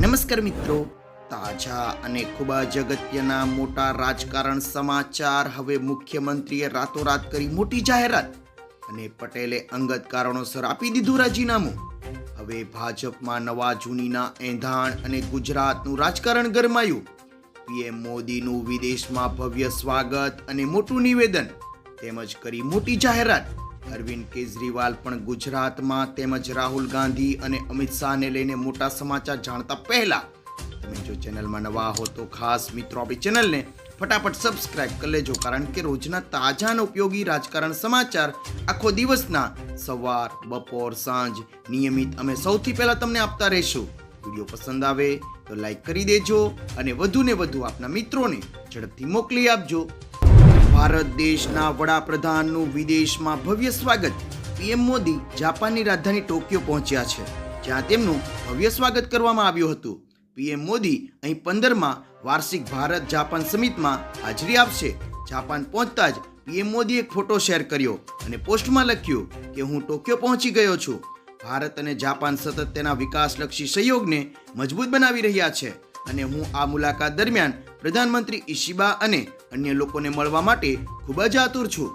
નમસ્કાર મિત્રો. તાજા અને ખૂબ જ અગત્યના મોટા રાજકારણ સમાચાર હવે મુખ્યમંત્રીએ રાતોરાત કરી મોટી જાહેરાત અને પટેલે અંગત કારણોસર આપી દીધું રાજીનામું. હવે ભાજપમાં નવા જૂનીના એંધાણ અને ગુજરાતનું રાજકારણ ગરમાયું. પીએમ મોદીનું વિદેશમાં ભવ્ય સ્વાગત અને મોટું નિવેદન તેમજ કરી મોટી જાહેરાત. અરવિંદ કેજરીવાલ પણ ગુજરાતમાં તેમજ રાહુલ ગાંધી અને અમિત શાહને લઈને મોટા સમાચાર જાણતા પહેલા તમે જો ચેનલમાં નવા હો તો ખાસ મિત્રો આપણી ચેનલને ફટાફટ સબસ્ક્રાઇબ કરી લેજો, કારણ કે રોજના તાજા અને ઉપયોગી રાજકારણ સમાચાર આખો દિવસના સવાર, બપોર, સાંજ નિયમિત અમે સૌથી પહેલા તમને આપતા રહીશું. વીડિયો પસંદ આવે તો લાઈક કરી દેજો અને વધુ ને વધુ આપના મિત્રોને ઝડપથી મોકલી આપજો. ભારત દેશના વડાપ્રધાનનું વિદેશમાં ભવ્ય સ્વાગત. પીએમ મોદી જાપાનની રાજધાની ટોક્યો પહોંચ્યા છે, જ્યાં તેમનું ભવ્ય સ્વાગત કરવામાં આવ્યું હતું. પીએમ મોદી અહીં પંદરમાં વાર્ષિક ભારત જાપાન સમિટમાં હાજરી આપશે. જાપાન પહોંચતા જ પીએમ મોદીએ એક ફોટો શેર કર્યો અને પોસ્ટમાં લખ્યું કે હું ટોક્યો પહોંચી ગયો છું. ભારત અને જાપાન સતત તેના વિકાસલક્ષી સહયોગને મજબૂત બનાવી રહ્યા છે અને હું આ મુલાકાત દરમિયાન પ્રધાનમંત્રી ઇશિબા અને અન્ય લોકોને મળવા માટે ખૂબ જ આતુર છું.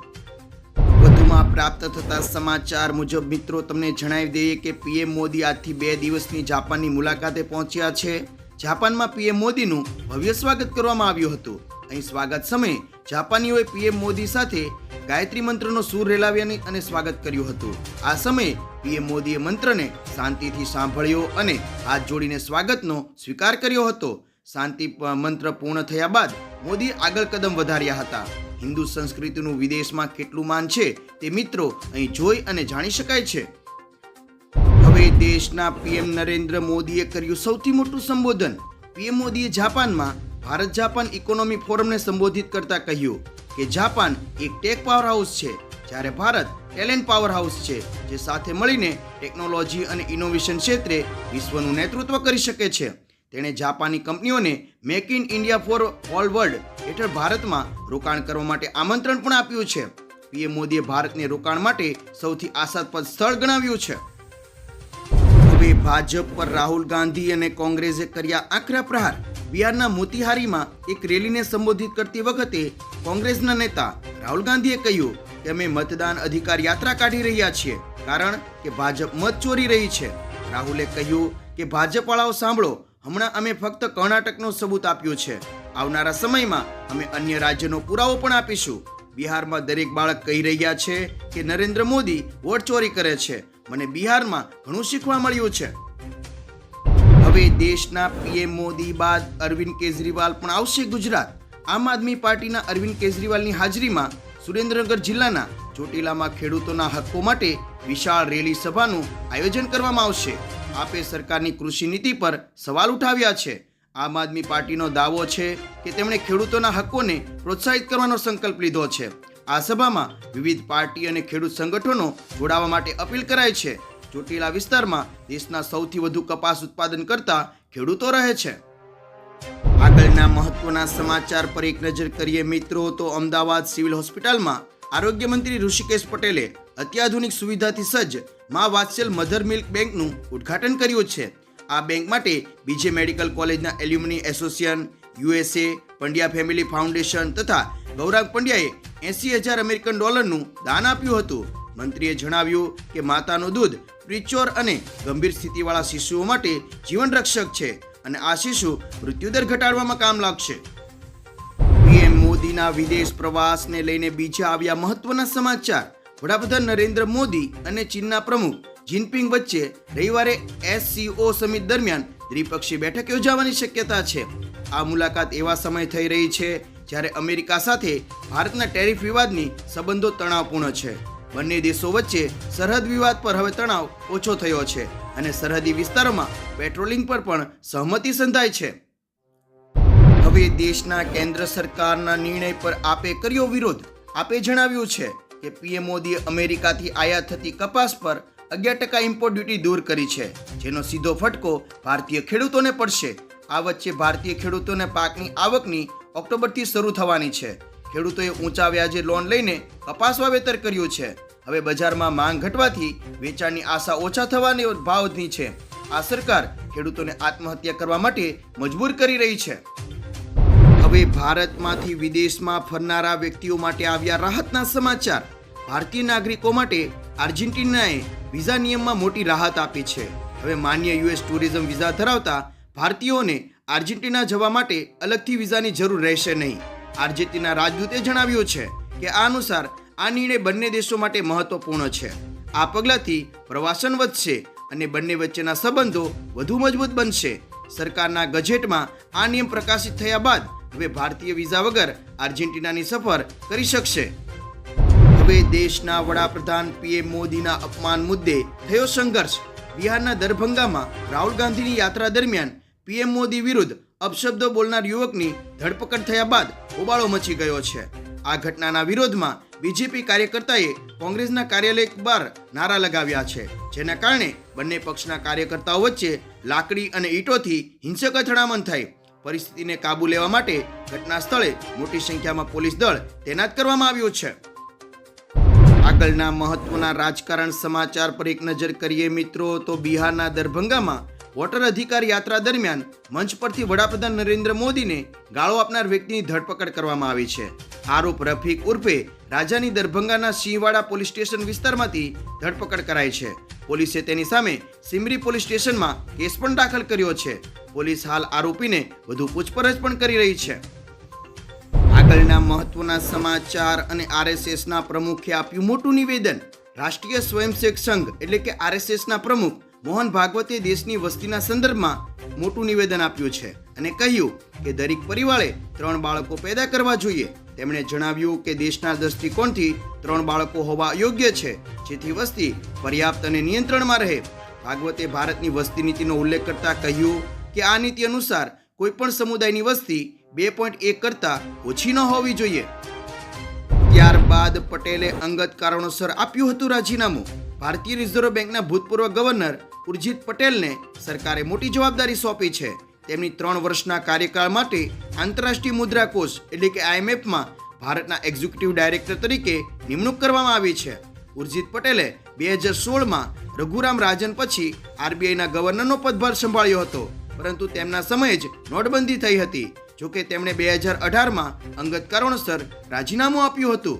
વધુમાં પ્રાપ્ત થતા સમાચાર મુજબ મિત્રો, તમને જણાવી દઈએ કે પીએમ મોદી આજથી બે દિવસની જાપાનની મુલાકાતે પહોંચ્યા છે. જાપાનમાં પીએમ મોદીનું ભવ્ય સ્વાગત કરવામાં આવ્યું હતું. અહીં સ્વાગત સમયે જાપાનીઓએ પીએમ મોદી સાથે ગાયત્રી મંત્રનો સૂર રેલાવ્યાની અને સ્વાગત કર્યું હતું. આ સમયે પીએમ મોદીએ મંત્રને શાંતિથી સાંભળ્યો અને હાથ જોડીને સ્વાગતનો સ્વીકાર કર્યો હતો. શાંતિ મંત્ર પૂર્ણ થયા બાદ મોદી આગળ કદમ વધાર્યા હતા. હિન્દુ સંસ્કૃતિનું વિદેશમાં કેટલું માન છે તે મિત્રો અહીં જોઈ અને જાણી શકાય છે. હવે દેશના પીએમ નરેન્દ્ર મોદીએ કર્યું સૌથી મોટું સંબોધન. પીએમ મોદીએ જાપાનમાં ભારત જાપાન ઇકોનોમી ફોરમને સંબોધિત કરતા કહ્યું કે જાપાન એક ટેક પાવર હાઉસ છે, જ્યારે ભારત ટેલેન્ટ પાવર હાઉસ છે, જે સાથે મળીને ટેકનોલોજી અને ઇનોવેશન ક્ષેત્રે વિશ્વનું નેતૃત્વ કરી શકે છે. તેણે જાપાની કંપનીઓને make in India for all world હેઠળ ભારતમાં રોકાણ કરવા માટે આમંત્રણ પણ આપ્યું છે. પીએમ મોદીએ ભારતને રોકાણ માટે સૌથી આશાસ્પદ સ્થળ ગણાવ્યું છે. હવે ભાજપ પર રાહુલ ગાંધી અને કોંગ્રેસે કર્યા આકરા પ્રહાર. બિહારના મોતિહારીમાં એક રેલીને સંબોધિત કરતી વખતે કોંગ્રેસના નેતા રાહુલ ગાંધીએ કહ્યું કે અમે મતદાન અધિકાર યાત્રા કાઢી રહ્યા છીએ, કારણ કે ભાજપ મત ચોરી રહી છે. રાહુલે કહ્યું કે ભાજપવાળાઓ સાંભળો હમણાં અમે ફક્ત કર્ણાટકનો સબૂત આપ્યો છે. આવનારા સમયમાં અમે અન્ય રાજ્યનો પુરાવો પણ આપીશું. બિહારમાં દરેક બાળક કહી રહ્યા છે કે નરેન્દ્ર મોદી વોટ ચોરી કરે છે. મને બિહારમાં ઘણું શીખવા મળ્યું છે. હવે દેશના પીએમ મોદી બાદ અરવિંદ કેજરીવાલ પણ આવશે ગુજરાત. આમ આદમી પાર્ટીના અરવિંદ કેજરીવાલની હાજરીમાં સુરેન્દ્રનગર જિલ્લાના ચોટીલામાં ખેડૂતોના હક્કો માટે વિશાળ રેલી સભાનું આયોજન કરવામાં આવશે. આપે સરકારની કૃષિ નીતિ પર સવાલ ઉઠાવ્યા છે. આમ આદમી પાર્ટીનો દાવો છે કે તેમણે ખેડૂતોના હકોને પ્રોત્સાહિત કરવાનો સંકલ્પ લીધો છે. આ સભામાં વિવિધ પાર્ટી અને ખેડૂત સંગઠનો જોડાવા માટે અપીલ કરાય છે. ચોટીલા વિસ્તારમાં દેશના સૌથી વધુ કપાસ ઉત્પાદન કરતા ખેડૂતો રહે છે. આગળના મહત્વના સમાચાર પર એક નજર કરીએ મિત્રો, તો અમદાવાદ સિવિલ હોસ્પિટલમાં આરોગ્ય મંત્રી ઋષિકેશ પટેલે અત્યાધુનિક સુવિધાથી સજ્જ મા વાત્સલ મધર મિલ્ક બેંકનું ઉદ્ઘાટન કર્યું છે. આ બેંક માટે બીજે મેડિકલ કોલેજના alumni association, USA, Pandya family foundation તથા ગૌરાંગ પંડ્યાએ એસી હજાર અમેરિકન ડોલરનું દાન આપ્યું હતું. મંત્રીએ જણાવ્યું કે માતાનું દૂધ પ્રિચોર અને ગંભીર સ્થિતિવાળા શિશુઓ માટે જીવન રક્ષક છે અને આ શિશુ મૃત્યુદર ઘટાડવામાં કામ લાગશે. પીએમ મોદીના વિદેશ પ્રવાસને લઈને બીજા આવ્યા મહત્વના સમાચાર. વડાપ્રધાન નરેન્દ્ર મોદી અને ચીનના પ્રમુખ જિનપિંગ વચ્ચે રવિવારે એસસીઓ સમિટ દરમિયાન દ્વિપક્ષીય બેઠક યોજાવાની શક્યતા છે. આ મુલાકાત એવા સમય થઈ રહી છે જ્યારે અમેરિકા સાથે ભારતના ટેરિફ વિવાદની સંબંધો તણાવપૂર્ણ છે. બંને દેશો વચ્ચે સરહદ વિવાદ પર હવે તણાવ ઓછો થયો છે અને સરહદી વિસ્તારોમાં પેટ્રોલિંગ પર પણ સહમતિ સંધાય છે. હવે દેશના કેન્દ્ર સરકારના નિર્ણય પર આપે કર્યો વિરોધ, આપે જણાવ્યું છે. કે પીએમ મોદીએ અમેરિકાથી આયાત થતી કપાસ પર અગિયાર ટકા ઇમ્પોર્ટ ડ્યુટી દૂર કરી છે, જેનો સીધો ફટકો ભારતીય ખેડૂતોને પડશે. આ વચ્ચે ભારતીય ખેડૂતોને પાકની આવકની ઓક્ટોબરથી શરૂ થવાની છે. ખેડૂતોએ ઊંચા વ્યાજે લોન લઈને કપાસ વાવેતર કર્યું છે. હવે બજારમાં માંગ ઘટવાથી વેચાણની આશા ઓછા થવાની ભાવની છે. આ સરકાર ખેડૂતોને આત્મહત્યા કરવા માટે મજબૂર કરી રહી છે. હવે ભારતમાંથી વિદેશમાં ફરનારા વ્યક્તિઓ માટે આવ્યા રાહતના સમાચાર. ભારતીય નાગરિકો માટે આર્જેન્ટિનાએ વિઝા નિયમમાં મોટી રાહત આપી છે. હવે માન્ય યુએસ ટુરિઝમ વિઝા ધરાવતા ભારતીયોને આર્જેન્ટિના જવા માટે અલગથી વિઝાની જરૂર રહેશે નહીં. આર્જેન્ટિના રાજદૂતે જણાવ્યું છે કે આ અનુસાર આ નિર્ણય બંને દેશો માટે મહત્વપૂર્ણ છે. આ પગલાંથી પ્રવાસન વધશે અને બંને વચ્ચેના સંબંધો વધુ મજબૂત બનશે. સરકારના ગજેટમાં આ નિયમ પ્રકાશિત થયા બાદ હવે ભારતીય વિઝા વગર આર્જેન્ટિનાની સફર કરી શકશે. હવે દેશના વડાપ્રધાન પીએમ મોદીના અપમાન મુદ્દે થયો સંઘર્ષ. બિહારના દરભંગામાં રાહુલ ગાંધીની યાત્રા દરમિયાન પીએમ મોદી વિરુદ્ધ અપશબ્દો બોલનાર યુવકની ધરપકડ થયા બાદ હોબાળો મચી ગયો છે. આ ઘટનાના વિરોધમાં બીજેપી કાર્યકર્તાએ કોંગ્રેસના કાર્યાલય બહાર નારા લગાવ્યા છે, જેના કારણે બંને પક્ષના કાર્યકર્તાઓ વચ્ચે લાકડી અને ઈંટોથી હિંસક અથડામણ થઈ. પરિસ્થિતિને કાબુ લેવા માટે ઘટના સ્થળે મોટી સંખ્યામાં પોલીસ દળ તૈનાત કરવામાં આવ્યું છે. આગળના મહત્વના રાજકારણ સમાચાર પર એક નજર કરીએ મિત્રો, તો બિહારના દરભંગામાં વોટર અધિકાર યાત્રા દરમિયાન મંચ પરથી વડાપ્રધાન નરેન્દ્ર મોદીને ગાળો આપનાર વ્યક્તિની ધરપકડ કરવામાં આવી છે. આરોપ રફીક ઉર્ફે રાજાની દરભંગાના સિંહવાડા પોલીસ સ્ટેશન વિસ્તારમાંથી ધરપકડ કરાઈ છે. પોલીસે તેની સામે સિમરી પોલીસ સ્ટેશનમાં કેસ પણ દાખલ કર્યો છે. પોલીસ હાલ આરોપીને વધુ પૂછપરછ પણ કરી રહી છે. આગળના મહત્વના સમાચાર અને આરએસએસના પ્રમુખે આપ્યું મોટું નિવેદન. રાષ્ટ્રીય સ્વયંસેવક સંઘ, એટલે કે આરએસએસના પ્રમુખ મોહન ભાગવતે દેશની વસ્તીના સંદર્ભમાં મોટું નિવેદન આપ્યું છે અને કહ્યું કે દરેક પરિવારે ત્રણ બાળકો પેદા કરવા જોઈએ. તેમણે જણાવ્યું કે દેશના દ્રષ્ટિકોણથી ત્રણ બાળકો હોવા યોગ્ય છે, જેથી વસ્તી પર્યાપ્ત અને નિયંત્રણમાં રહે. ભાગવતે ભારતની વસ્તી નીતિનો ઉલ્લેખ કરતા કહ્યું કે આ નીતિ અનુસાર કોઈ પણ સમુદાયની વસ્તી બે પોઈન્ટ એક કરતા ઓછી ન હોવી જોઈએ. ત્યારબાદ પટેલે અંગત કારણોસર આપ્યું હતું રાજીનામું. ભારતીય રિઝર્વ બેંકના ભૂતપૂર્વ ગવર્નર ઉર્જિત પટેલને સરકારે મોટી જવાબદારી સોંપી છે. તેમની ત્રણ વર્ષના કાર્યકાળ માટે આંતરરાષ્ટ્રીય મુદ્રા કોષ એટલે કે આઈએમએફમાં ભારતના એક્ઝિક્યુટિવ ડાયરેક્ટર તરીકે નિમણૂક કરવામાં આવી છે. ઉર્જિત પટેલે બે હજાર સોળમાં રઘુરામ રાજન પછી આરબીઆઈના ગવર્નરનો પદભાર સંભાળ્યો હતો. પરંતુ તેમના સમયે જ નોટબંધી થઈ હતી. જોકે તેમણે બે હજાર અઢારમાં અંગત કારણોસર રાજીનામું આપ્યું હતું.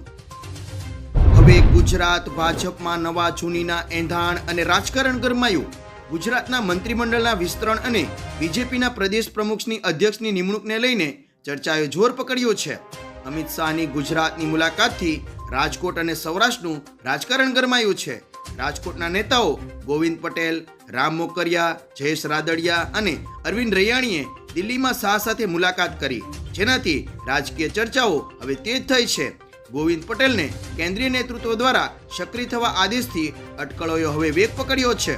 હવે ગુજરાત ભાજપમાં નવા જૂનીના એંધાણ અને રાજકારણ ગરમાયું. ગુજરાતના મંત્રીમંડળના વિસ્તરણ અને બીજેપીના પ્રદેશ પ્રમુખની અધ્યક્ષની નિમણૂકને લઈને ચર્ચાએ જોર પકડ્યો છે. અમિત શાહની ગુજરાતની મુલાકાતથી રાજકોટ અને સૌરાષ્ટ્રનું રાજકારણ ગરમાયું છે. રાજકોટના નેતાઓ ગોવિંદ પટેલ, રામ મોકરિયા, જયેશ રાદડિયા અને અરવિંદ રૈયાણીએ દિલ્હીમાં શાહ સાથે મુલાકાત કરી. જેનાથી રાજકીય ચર્ચાઓ હવે તેજ થઈ છે. ગોવિંદ પટેલને કેન્દ્રીય નેતૃત્વ દ્વારા સક્રિય થવા આદેશથી અટકળોએ હવે વેગ પકડ્યો છે.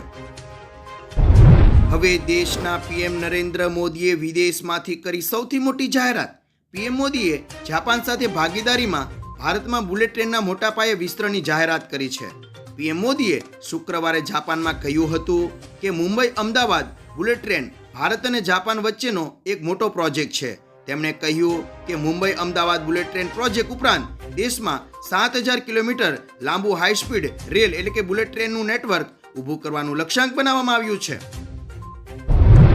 હવે દેશના પીએમ નરેન્દ્ર મોદીએ વિદેશમાંથી કરી સૌથી મોટી જાહેરાત. પીએમ મોદીએ જાપાન સાથે ભાગીદારીમાં ભારતમાં બુલેટ ટ્રેનના મોટા પાયે વિસ્તરણની જાહેરાત કરી છે. પીએમ મોદીએ શુક્રવારે જાપાનમાં કહ્યું હતું કે મુંબઈ અમદાવાદ, બુલેટ ટ્રેન, ભારત અને જાપાન વચ્ચેનો એક મોટો પ્રોજેક્ટ છે. તેમણે કહ્યું કે Mumbai Ahmedabad bullet train project ઉપરાંત દેશમાં સાત હજાર કિલોમીટર લાંબુ હાઈ સ્પીડ રેલ એટલે કે બુલેટ ટ્રેનનું નેટવર્ક ઊભું કરવાનું લક્ષ્યાંક બનાવવામાં આવ્યું છે.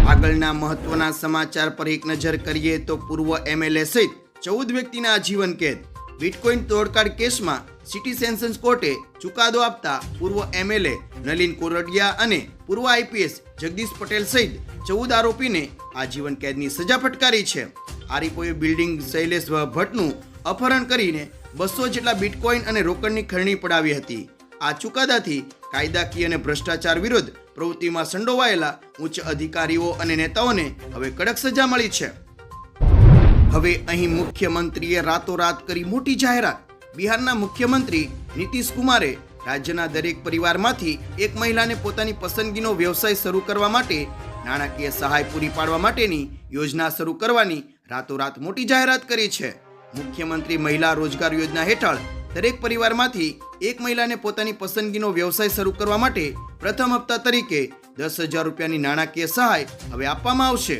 આગળના મહત્વના સમાચાર પર એક નજર કરીએ તો પૂર્વ એમએલએ સહિત ચૌદ વ્યક્તિના આજીવન કેદ. બિટકોઇન તોડકાડ કેસમાં સિટી સેન્સન્સ કોર્ટે ચુકાદો આપતા પૂર્વ એમએલએ નલિન કોરડિયા અને પૂર્વ આઈપીએસ જગદીશ પટેલ સહિત ચૌદ આરોપીને આજીવન કેદની સજા ફટકારી છે. આરોપીઓએ બિલ્ડિંગ શૈલેષ ભટ્ટનું અપહરણ કરીને બસો જેટલા બિટકોઇન અને રોકડની ખરણી પડાવી હતી. આ ચુકાદાથી કાયદાકીય અને ભ્રષ્ટાચાર વિરુદ્ધ પ્રવૃત્તિમાં સંડોવાયેલા ઉચ્ચ અધિકારીઓ અને નેતાઓને હવે કડક સજા મળી છે. હવે અહીં મુખ્યમંત્રીએ રાતોરાત કરી મોટી જાહેરાત. બિહારના મુખ્યમંત્રી નીતિશ કુમારે રાજ્યના દરેક પરિવારમાંથી એક મહિલાને પોતાની પસંદગીનો વ્યવસાય શરૂ કરવા માટે નાણાકીય સહાય પૂરી પાડવા માટેની યોજના શરૂ કરવાની રાતોરાત મોટી જાહેરાત કરી છે. મુખ્યમંત્રી મહિલા રોજગાર યોજના હેઠળ દરેક પરિવારમાંથી એક મહિલાને પોતાની પસંદગીનો વ્યવસાય શરૂ કરવા માટે પ્રથમ હપ્તા તરીકે દસ હજાર રૂપિયાની નાણાકીય સહાય હવે આપવામાં આવશે.